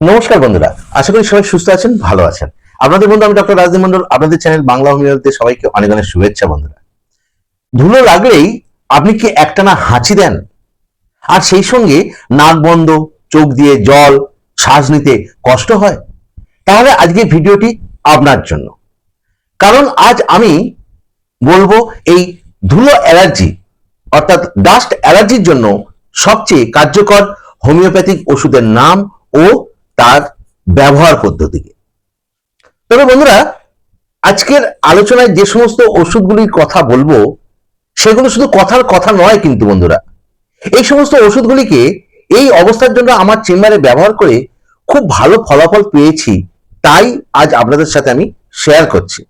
নমস্কার বন্ধুরা, আশা করি সবাই সুস্থ আছেন, ভালো আছেন। আপনাদের বন্ধু, আমি ডক্টর রাজদীপ মন্ডল আপনাদের চ্যানেল বাংলা হোমিওপ্যাথিতে সবাইকে অনেক অনেক শুভেচ্ছা বন্ধুরা। ধুলো লাগলেই আপনি কি একটানা হাঁচি দেন? আর সেই সঙ্গে নাক বন্ধ, চোখ দিয়ে জল, শ্বাস নিতে কষ্ট হয়? তাহলে আজকে ভিডিওটি আপনার জন্য। কারণ আজ আমি বলব এই ধুলো অ্যালার্জি, অর্থাৎ ডাস্ট অ্যালার্জির জন্য সবচেয়ে কার্যকর হোমিওপ্যাথিক ওষুধের নাম ও তার ব্যবহার পদ্ধতিকে। তবে বন্ধুরা, আজকের আলোচনায় যে সমস্ত ওষুধগুলির কথা বলব, সেগুলো শুধু কথার কথা নয় কিন্তু বন্ধুরা। এই সমস্ত ওষুধগুলিকে এই অবস্থার জন্য আমার চেম্বারে ব্যবহার করে খুব ভালো ফলাফল পেয়েছি, তাই আজ আপনাদের সাথে আমি শেয়ার করছি।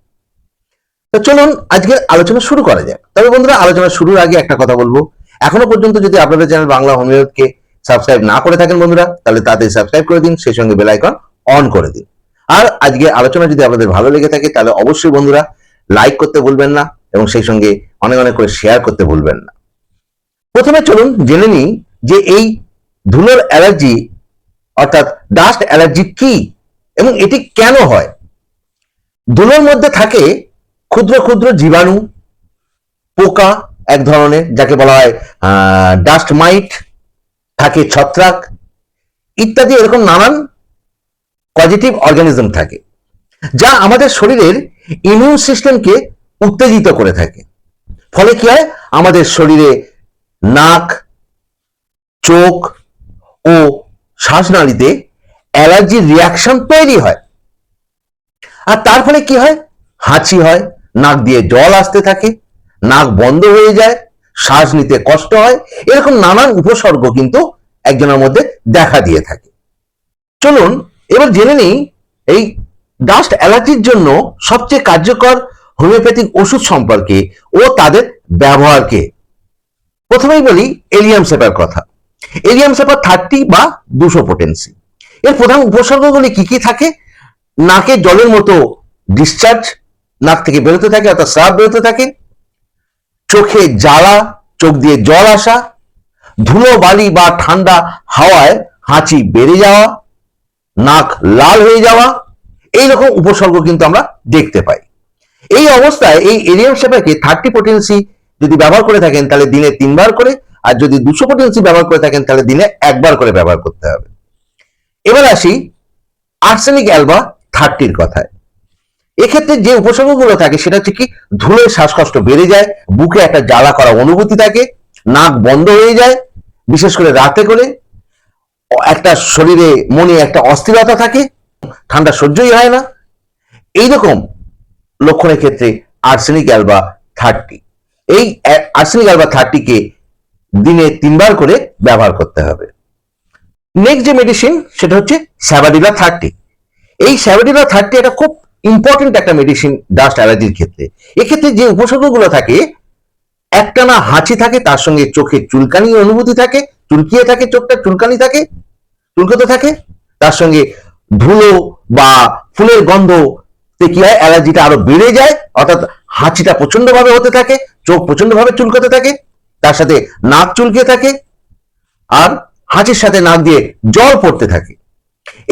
তো চলুন, আজকের আলোচনা শুরু করা যাক। তবে বন্ধুরা, আলোচনা শুরুর আগে একটা কথা বলব। এখনও পর্যন্ত যদি আপনাদের চ্যানেল বাংলা হোমিওপ্যাথকে সাবস্ক্রাইব না করে থাকেন বন্ধুরা, তাহলে তাড়াতাড়ি সাবস্ক্রাইব করে দিন, সেই সঙ্গে বেল আইকন অন করে দিন। আর আজকে আলোচনা যদি আপনাদের ভালো লেগে থাকে, তাহলে অবশ্যই বন্ধুরা লাইক করতে ভুলবেন না এবং সেই সঙ্গে অনেক অনেক করে শেয়ার করতে ভুলবেন না। প্রথমে চলুন জেনে নিই যে এই ধুলোর অ্যালার্জি অর্থাৎ ডাস্ট অ্যালার্জি কি এবং এটি কেন হয়? ধুলোর মধ্যে থাকে ক্ষুদ্র ক্ষুদ্র জীবাণু, পোকা, এক ধরনের, যাকে বলা হয় ডাস্ট মাইট থাকে ছত্রাক ইত্যাদি, এরকম নানান পজিটিভ অর্গানিজম থাকে, যা আমাদের শরীরের ইমিউন সিস্টেমকে উত্তেজিত করে থাকে। ফলে কি হয়? আমাদের শরীরে নাক, চোখ ও শ্বাসনালীতে অ্যালার্জির রিয়াকশন তৈরি হয়। আর তার ফলে কি হয়? হাঁচি হয়, নাক দিয়ে জল আসতে থাকে, নাক বন্ধ হয়ে যায় শ্বাস নিতে কষ্ট হয়। এরকম নানান উপসর্গ কিন্তু একজনের মধ্যে দেখা দিয়ে থাকে। চলুন, এবার জেনে নিই, এই ডাস্ট অ্যালার্জির জন্য সবচেয়ে কার্যকর হোমিওপ্যাথিক ওষুধ সম্পর্কে ও তাদের ব্যবহারকে। প্রথমেই বলি, এলিয়াম সেপার কথা। এলিয়াম সেপার থার্টি বা দুশো পোটেন্সি এর প্রধান উপসর্গগুলি কি কি থাকে? নাকে জলের মতো ডিসচার্জ নাক থেকে বেরোতে থাকে, অর্থাৎ স্রাব বেরোতে থাকে চোখে জ্বালা, চোখ দিয়ে জল আসা, ধুলো, বালি বা ঠান্ডা হাওয়ায় হাঁচি বেড়ে যাওয়া, নাক লাল হয়ে যাওয়া, এই রকম উপসর্গ কিন্তু আমরা দেখতে পাই। এই অবস্থায় এই এরিয়াম সেপাকে থার্টি পোটেন্সি যদি ব্যবহার করে থাকেন, তাহলে দিনে তিনবার করে, আর যদি দুশো পোটেন্সি ব্যবহার করে থাকেন, তাহলে দিনে একবার করে ব্যবহার করতে হবে। এবার আসি আর্সেনিক অ্যালবা থার্টির কথায়। এক্ষেত্রে যে উপসর্গগুলো থাকে সেটা হচ্ছে কি ধুলোয় শ্বাসকষ্ট বেড়ে যায়, বুকে একটা জ্বালা করা অনুভূতি থাকে, নাক বন্ধ হয়ে যায়, বিশেষ করে রাতে করে, একটা শরীরে মনে একটা অস্থিরতা থাকে, ঠান্ডা সহ্যই হয় না। এইরকম লক্ষণের ক্ষেত্রে আর্সেনিক অ্যালবা থার্টি এই আর্সেনিক অ্যালবা থার্টিকে দিনে তিনবার করে ব্যবহার করতে হবে। নেক্সট যে মেডিসিন সেটা হচ্ছে স্যাবাডিলা থার্টি এই স্যাবাডিলা থার্টি এটা খুব ইম্পর্টেন্ট একটা মেডিসিন ডাস্ট অ্যালার্জির ক্ষেত্রে। এক্ষেত্রে যে উপসর্গগুলো থাকে, একটানা হাঁচি থাকে, তার সঙ্গে চোখে চুলকানি অনুভূতি থাকে, চুলকিয়ে থাকে, চোখটা চুলকানি থাকে, চুলকোতে থাকে, তার সঙ্গে ধুলো বা ফুলের গন্ধ কি হয় অ্যালার্জিটা আরও বেড়ে যায়, অর্থাৎ হাঁচিটা প্রচণ্ড ভাবে হতে থাকে, চোখ প্রচণ্ড ভাবে চুলকোতে থাকে, তার সাথে নাক চুলকে থাকে, আর হাঁচির সাথে নাক দিয়ে জল পড়তে থাকে।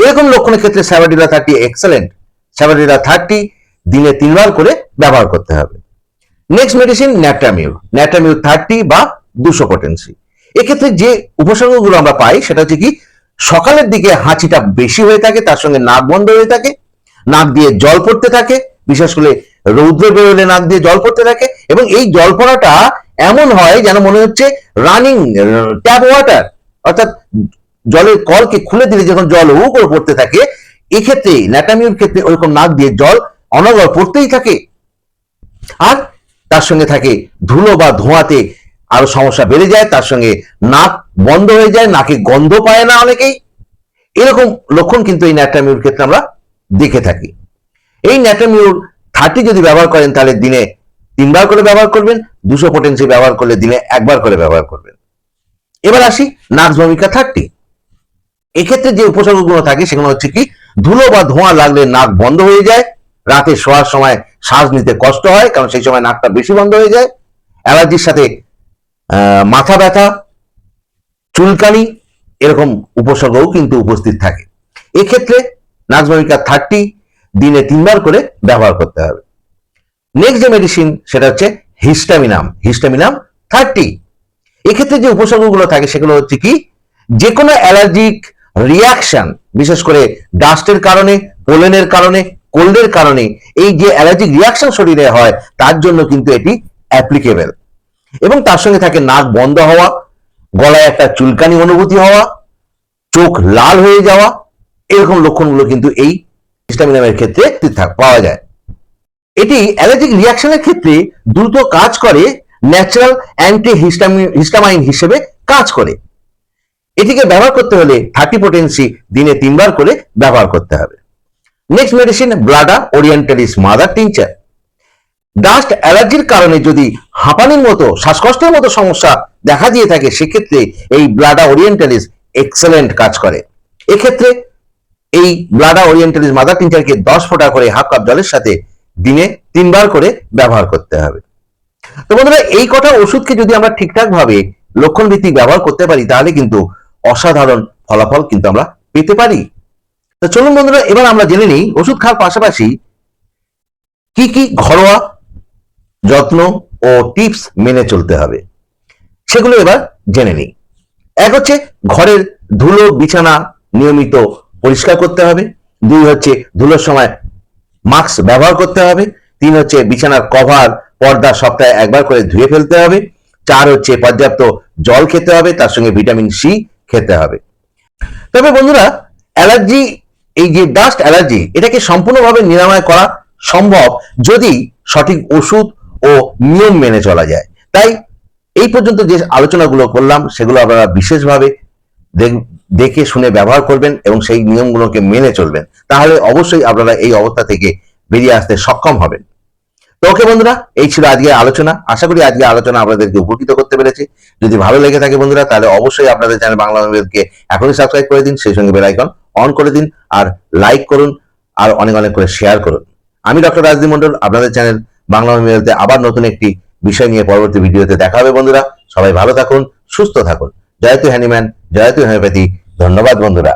এরকম লক্ষণের ক্ষেত্রে sabadilla thirty excellent sabadilla thirty দিনে তিনবার করে ব্যবহার করতে হবে। Next medicine nat mur nat mur thirty বা দুশো পটেন্সি এক্ষেত্রে যে উপসর্গগুলো আমরা পাই, সেটা হচ্ছে কি, সকালের দিকে হাঁচিটা বেশি হয়ে থাকে, তার সঙ্গে নাক বন্ধ হয়ে থাকে, নাক দিয়ে জল পড়তে থাকে, বিশেষ করে রৌদ্র বেরোলে নাক দিয়ে জল পড়তে থাকে, এবং এই জল পড়াটা এমন হয় যেন মনে হচ্ছে রানিং ট্যাপ ওয়াটার অর্থাৎ জলের কলকে খুলে দিলে যখন জল হু করে পড়তে থাকে এক্ষেত্রে, ন্যাটামিউর ক্ষেত্রে ওরকম নাক দিয়ে জল অনগর পড়তেই থাকে। আর তার সঙ্গে থাকে ধুলো বা ধোঁয়াতে আরও সমস্যা বেড়ে যায়, তার সঙ্গে নাক বন্ধ হয়ে যায়, নাকে গন্ধ পায় না অনেকেই। এরকম লক্ষণ কিন্তু এই ন্যাটামিউর ক্ষেত্রে আমরা দেখে থাকি। এই ন্যাটামিউর থার্টি যদি ব্যবহার করেন, তাহলে দিনে তিনবার করে ব্যবহার করবেন, দুশো পোটেন্সি ব্যবহার করলে দিনে একবার করে ব্যবহার করবেন। এবার আসি নাক্স ভূমিকা থার্টি এক্ষেত্রে যে উপসর্গগুলো থাকে, সেগুলো হচ্ছে কি? ধুলো বা ধোঁয়া লাগলে নাক বন্ধ হয়ে যায়। রাতে শোয়ার সময় শ্বাস নিতে কষ্ট হয়, কারণ সেই সময় নাকটা বেশি বন্ধ হয়ে যায়। অ্যালার্জির সাথে মাথা ব্যথা, চুলকানি এরকম উপসর্গও কিন্তু উপস্থিত থাকে। এক্ষেত্রে নাজমামিকা থার্টি দিনে তিনবার করে ব্যবহার করতে হবে। নেক্সট যে মেডিসিন সেটা হচ্ছে হিস্টামিনাম হিস্টামিনাম থার্টি এক্ষেত্রে যে উপসর্গগুলো থাকে, সেগুলো হচ্ছে কি? যে কোনো অ্যালার্জিক রিয়াকশন বিশেষ করে ডাস্টের কারণে পোলেনের কারণে কোল্ডের কারণে, এই যে অ্যালার্জিক রিয়াকশন শরীরে হয়, তার জন্য কিন্তু এটি অ্যাপ্লিকেবল এবং তার সঙ্গে থাকে নাক বন্ধ হওয়া, গলায় একটা চুলকানি অনুভূতি হওয়া, চোখ লাল হয়ে যাওয়া, এরকম লক্ষণগুলো কিন্তু এই হিস্টামিনামের ক্ষেত্রে পাওয়া যায়। এটি অ্যালার্জিক রিয়াকশনের ক্ষেত্রে দ্রুত কাজ করে ন্যাচারাল অ্যান্টি হিস্টামাইন হিসেবে কাজ করে। এটিকে ব্যবহার করতে হলে থার্টি পোটেন্সি দিনে তিনবার করে ব্যবহার করতে হবে। Next medicine blatta orientalis mother tincture dust অ্যালার্জির কারণে যদি হাঁপানির মতো, শ্বাসকষ্টের মতো সমস্যা দেখা দিয়ে থাকে, সেক্ষেত্রে এই ব্লাডা ওরিয়েন্টালিস এক্সেলেন্ট কাজ করে। এক্ষেত্রে এই ব্লাডা ওরিয়েন্টালিস মাদার টিনচারকে দশ ফোঁটা করে হাফ কাপ জলের সাথে দিনে তিনবার করে ব্যবহার করতে হবে। তো বন্ধুরা, এই কটা ওষুধকে যদি আমরা ঠিকঠাক ভাবে লক্ষণ ভিত্তিক ব্যবহার করতে পারি, তাহলে কিন্তু অসাধারণ ফলাফল কিন্তু আমরা পেতে পারি। তো চলুন বন্ধুরা, এবার আমরা জেনে নিই ওষুধ খাওয়ার পাশাপাশি কি কি ঘরোয়া যত্ন ও টিপস মেনে চলতে হবে, সেগুলো এবার জেনে নিই। এক হচ্ছে ঘরের ধুলো, বিছানা নিয়মিত পরিষ্কার করতে হবে। দুই হচ্ছে ধুলোর সময় মাস্ক ব্যবহার করতে হবে। তিন হচ্ছে বিছানার কভার পর্দা সপ্তাহে একবার করে ধুয়ে ফেলতে হবে। চার হচ্ছে পর্যাপ্ত জল খেতে হবে, তার সঙ্গে ভিটামিন সি খেতে হবে। তবে বন্ধুরা, অ্যালার্জি, এই যে ডাস্ট অ্যালার্জি, এটাকে সম্পূর্ণভাবে নিরাময় করা সম্ভব যদি সঠিক ওষুধ ও নিয়ম মেনে চলা যায়। তাই এই পর্যন্ত যে আলোচনাগুলো করলাম, সেগুলো আপনারা বিশেষভাবে দেখ- শুনে ব্যবহার করবেন এবং সেই নিয়মগুলোকে মেনে চলবেন। তাহলে অবশ্যই আপনারা এই অবস্থা থেকে বেরিয়ে আসতে সক্ষম হবেন। তো ওকে বন্ধুরা, এই ছিল আজকে আলোচনা। আশা করি আজকে আলোচনা আপনাদেরকে উপকৃত করতে পেরেছি। যদি ভালো লেগে থাকে বন্ধুরা, তাহলে অবশ্যই আপনাদের চ্যানেল বাংলা কে এখনই সাবস্ক্রাইব করে দিন, সেই সঙ্গে বেল আইকন অন করে দিন, আর লাইক করুন, আর অনেক অনেক করে শেয়ার করুন। আমি ডক্টর রাজদীপ মন্ডল আপনাদের চ্যানেল বাংলা হোমিওপ্যাথিতে আবার নতুন একটি বিষয় নিয়ে পরবর্তী ভিডিওতে দেখা হবে বন্ধুরা। সবাই ভালো থাকুন, সুস্থ থাকুন। জয়তু হ্যানিম্যান জয়তু হোমিওপ্যাথি। ধন্যবাদ বন্ধুরা।